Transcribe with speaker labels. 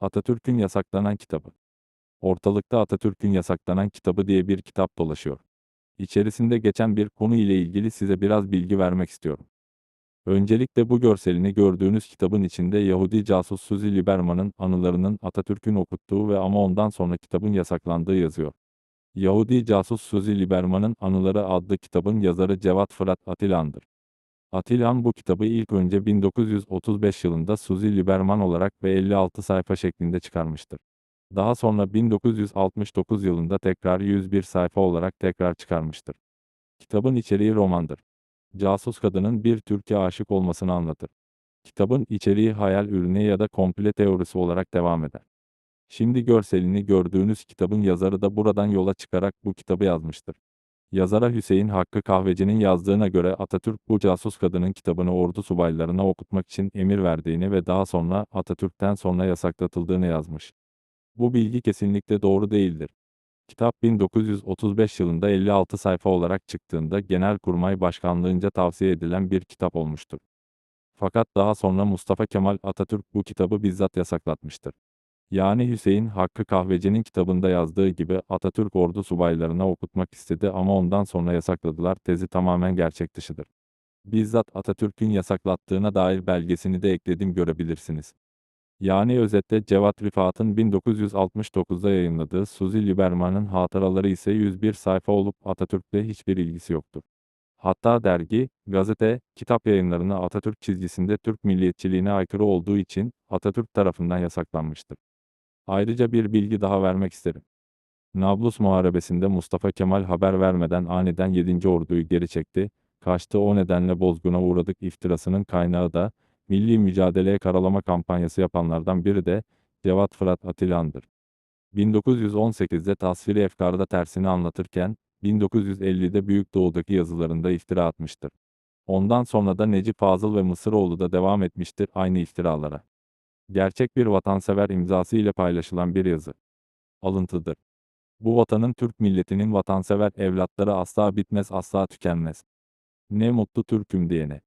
Speaker 1: Atatürk'ün yasaklanan kitabı. Ortalıkta Atatürk'ün yasaklanan kitabı diye bir kitap dolaşıyor. İçerisinde geçen bir konu ile ilgili size biraz bilgi vermek istiyorum. Öncelikle bu görselini gördüğünüz kitabın içinde Yahudi casus Suzy Lieberman'ın anılarının Atatürk'ün okuttuğu ve ama ondan sonra kitabın yasaklandığı yazıyor. Yahudi casus Suzy Lieberman'ın Anıları adlı kitabın yazarı Cevat Fırat Atilan'dır. Atilan bu kitabı ilk önce 1935 yılında Suzy Lieberman olarak ve 56 sayfa şeklinde çıkarmıştır. Daha sonra 1969 yılında tekrar 101 sayfa olarak tekrar çıkarmıştır. Kitabın içeriği romandır. Casus kadının bir Türk'e aşık olmasını anlatır. Kitabın içeriği hayal ürünü ya da komple teorisi olarak devam eder. Şimdi görselini gördüğünüz kitabın yazarı da buradan yola çıkarak bu kitabı yazmıştır. Yazara Hüseyin Hakkı Kahveci'nin yazdığına göre Atatürk bu casus kadının kitabını ordu subaylarına okutmak için emir verdiğini ve daha sonra Atatürk'ten sonra yasaklatıldığını yazmış. Bu bilgi kesinlikle doğru değildir. Kitap 1935 yılında 56 sayfa olarak çıktığında Genelkurmay Başkanlığınca tavsiye edilen bir kitap olmuştur. Fakat daha sonra Mustafa Kemal Atatürk bu kitabı bizzat yasaklatmıştır. Yani Hüseyin Hakkı Kahveci'nin kitabında yazdığı gibi Atatürk ordu subaylarına okutmak istedi ama ondan sonra yasakladılar tezi tamamen gerçek dışıdır. Bizzat Atatürk'ün yasaklattığına dair belgesini de ekledim görebilirsiniz. Yani özetle Cevat Rıfat'ın 1969'da yayınladığı Suzy Lieberman'ın hatıraları ise 101 sayfa olup Atatürk'le hiçbir ilgisi yoktur. Hatta dergi, gazete, kitap yayınlarını Atatürk çizgisinde Türk milliyetçiliğine aykırı olduğu için Atatürk tarafından yasaklanmıştır. Ayrıca bir bilgi daha vermek isterim. Nablus Muharebesi'nde Mustafa Kemal haber vermeden aniden 7. orduyu geri çekti, kaçtı o nedenle bozguna uğradık iftirasının kaynağı da, milli mücadeleye karalama kampanyası yapanlardan biri de, Cevat Fırat Atilan'dır. 1918'de tasviri efkarda tersini anlatırken, 1950'de Büyük Doğu'daki yazılarında iftira atmıştır. Ondan sonra da Necip Fazıl ve Mısıroğlu da devam etmiştir aynı iftiralara. Gerçek bir vatansever imzası ile paylaşılan bir yazı. Alıntıdır. Bu vatanın Türk milletinin vatansever evlatları asla bitmez asla tükenmez. Ne mutlu Türk'üm diyene.